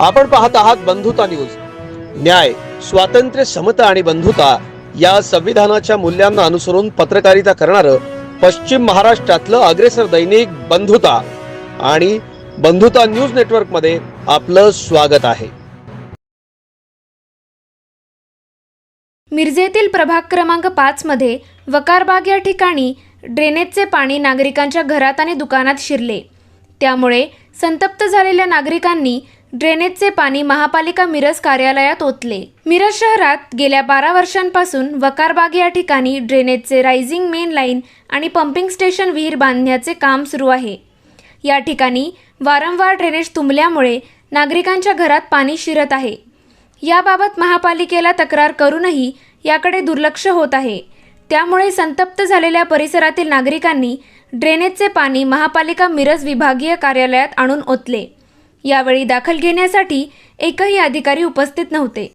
आपण पाहत आहात बंधुता न्यूज. न्याय स्वातंत्र्य समता आणि बंधुता या संविधानाच्या मूल्यांना अनुसरून पत्रकारिता करणारं पश्चिम महाराष्ट्रातलं अग्रेसर दैनिक बंधुता आणि बंधुता न्यूज नेटवर्कमध्ये आपलं स्वागत आहे. मिरजेतील प्रभाग क्रमांक पाच मध्ये वकारबाग या ठिकाणी ड्रेनेजचे पाणी नागरिकांच्या घरात आणि दुकानात शिरले. त्यामुळे संतप्त झालेल्या नागरिकांनी ड्रेनेजचे पाणी महापालिका मिरज कार्यालयात ओतले. मिरज शहरात गेल्या बारा वर्षांपासून वकारबाग या ठिकाणी ड्रेनेजचे रायझिंग मेन लाईन आणि पंपिंग स्टेशन विहीर बांधण्याचे काम सुरू आहे. या ठिकाणी वारंवार ड्रेनेज तुंबल्यामुळे नागरिकांच्या घरात पाणी शिरत आहे. याबाबत महापालिकेला तक्रार करूनही याकडे दुर्लक्ष होत आहे. त्यामुळे संतप्त झालेल्या परिसरातील नागरिकांनी ड्रेनेजचे पाणी महापालिका मिरज विभागीय कार्यालयात आणून ओतले. यावेळी दाखल घेण्यासाठी एकही अधिकारी उपस्थित नव्हते.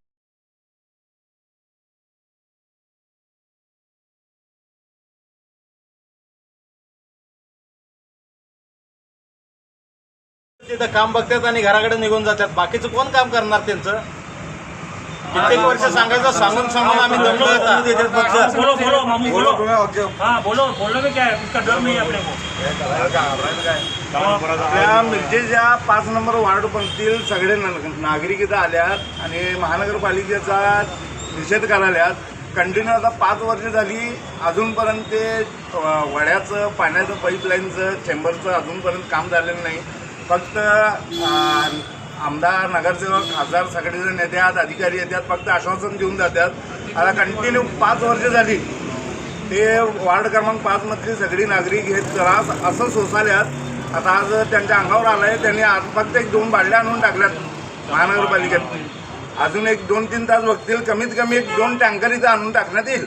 तिथं काम बघतात आणि घराकडे निघून जातात. बाकीचं कोण काम करणार त्यांचं? कित्येक वर्ष सांगायचं सांगून सांगून आम्ही दमलो आता. बोलो बोलो मामू बोलो. हाँ बोलो बोलने में क्या है उसका डर नहीं है अपने को. आपल्या मिरजेच्या पाच नंबर वार्ड पंक्तीतील सगळे न- नागरिक इथं आल्यात आणि महानगरपालिकेचा निषेध करायल्यात. कंटिन्यू आता पाच वर्ष झाली अजूनपर्यंत ते अं, वड्याचं पाण्याचं पाईपलाईनचं चेंबरचं अजूनपर्यंत काम झालेलं नाही. फक्त अं, आमदार नगरसेवक खासदार सगळेजण येतात अधिकारी येतात फक्त आश्वासन देऊन जातात. आता कंटिन्यू पाच वर्ष झाली. ते वार्ड क्रमांक पाचमधली सगळी नागरिक हे त्रास असं सोसाल्यात आता आज त्यांच्या अंगावर आलाय त्यांनी आज फक्त एक दोन बाटल्या आणून टाकल्यात महानगरपालिकेत. अजून एक दोन तीन तास बघतील कमीत कमी एक दोन टँकर इथं आणून टाकण्यात येईल.